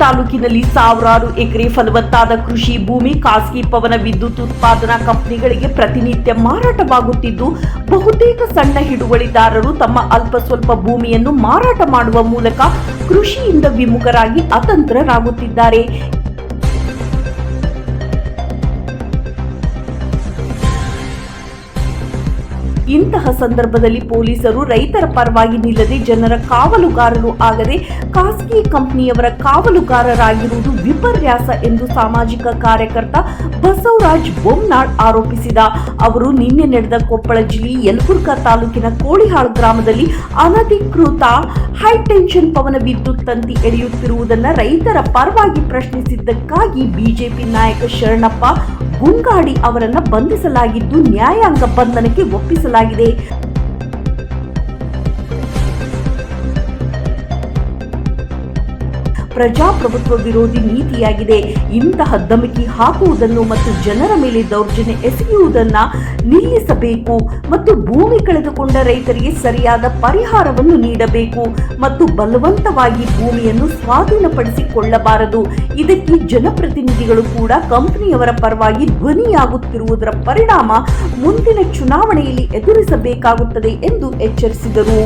ತಾಲೂಕಿನಲ್ಲಿ ಸಾವಿರಾರು ಎಕರೆ ಫಲವತ್ತಾದ ಕೃಷಿ ಭೂಮಿ, ಖಾಸಗಿ ಪವನ ವಿದ್ಯುತ್ ಉತ್ಪಾದನಾ ಕಂಪನಿಗಳಿಗೆ ಪ್ರತಿನಿತ್ಯ ಮಾರಾಟವಾಗುತ್ತಿದ್ದು, ಬಹುತೇಕ ಸಣ್ಣ ಹಿಡುವಳಿದಾರರು ತಮ್ಮ ಅಲ್ಪ ಸ್ವಲ್ಪ ಭೂಮಿಯನ್ನು ಮಾರಾಟ ಮಾಡುವ ಮೂಲಕ ಕೃಷಿಯಿಂದ ವಿಮುಖರಾಗಿ ಅತಂತ್ರರಾಗುತ್ತಿದ್ದಾರೆ. ಇಂತಹ ಸಂದರ್ಭದಲ್ಲಿ ಪೊಲೀಸರು ರೈತರ ಪರವಾಗಿ ನಿಲ್ಲದೆ ಜನರ ಕಾವಲುಗಾರರು ಆಗದೆ ಖಾಸಗಿ ಕಂಪನಿಯವರ ಕಾವಲುಗಾರರಾಗಿರುವುದು ವಿಪರ್ಯಾಸ ಎಂದು ಸಾಮಾಜಿಕ ಕಾರ್ಯಕರ್ತ ಬಸವರಾಜ್ ಬೊಮ್ನಾಳ್ ಆರೋಪಿಸಿದ. ಅವರು ನಿನ್ನೆ ನಡೆದ ಕೊಪ್ಪಳ ಜಿಲ್ಲೆ ಯಲಬುರ್ಗಾ ತಾಲೂಕಿನ ಕೋಳಿಹಾಳ್ ಗ್ರಾಮದಲ್ಲಿ ಅನಧಿಕೃತ ಹೈಟೆನ್ಷನ್ ಪವನ ವಿದ್ಯುತ್ ತಂತಿ ಎಳೆಯುತ್ತಿರುವುದನ್ನು ರೈತರ ಪರವಾಗಿ ಪ್ರಶ್ನಿಸಿದ್ದಕ್ಕಾಗಿ ಬಿಜೆಪಿ ನಾಯಕ ಶರಣಪ್ಪ ಗುಂಗಾಡಿ ಅವರನ್ನ ಬಂಧಿಸಲಾಗಿದ್ದು ನ್ಯಾಯಾಂಗ ಬಂಧನಕ್ಕೆ ಒಪ್ಪಿಸಲಾಗಿದೆ. ಪ್ರಜಾಪ್ರಭುತ್ವ ವಿರೋಧಿ ನೀತಿಯಾಗಿದೆ. ಇಂತಹ ಧಮಕಿ ಹಾಕುವುದನ್ನು ಮತ್ತು ಜನರ ಮೇಲೆ ದೌರ್ಜನ್ಯ ಎಸೆಯುವುದನ್ನು ನಿಲ್ಲಿಸಬೇಕು ಮತ್ತು ಭೂಮಿ ಕಳೆದುಕೊಂಡ ರೈತರಿಗೆ ಸರಿಯಾದ ಪರಿಹಾರವನ್ನು ನೀಡಬೇಕು ಮತ್ತು ಬಲವಂತವಾಗಿ ಭೂಮಿಯನ್ನು ಸ್ವಾಧೀನಪಡಿಸಿಕೊಳ್ಳಬಾರದು. ಇದಕ್ಕೆ ಜನಪ್ರತಿನಿಧಿಗಳು ಕೂಡ ಕಂಪನಿಯವರ ಪರವಾಗಿ ಧ್ವನಿಯಾಗುತ್ತಿರುವುದರ ಪರಿಣಾಮ ಮುಂದಿನ ಚುನಾವಣೆಯಲ್ಲಿ ಎದುರಿಸಬೇಕಾಗುತ್ತದೆ ಎಂದು ಎಚ್ಚರಿಸಿದರು.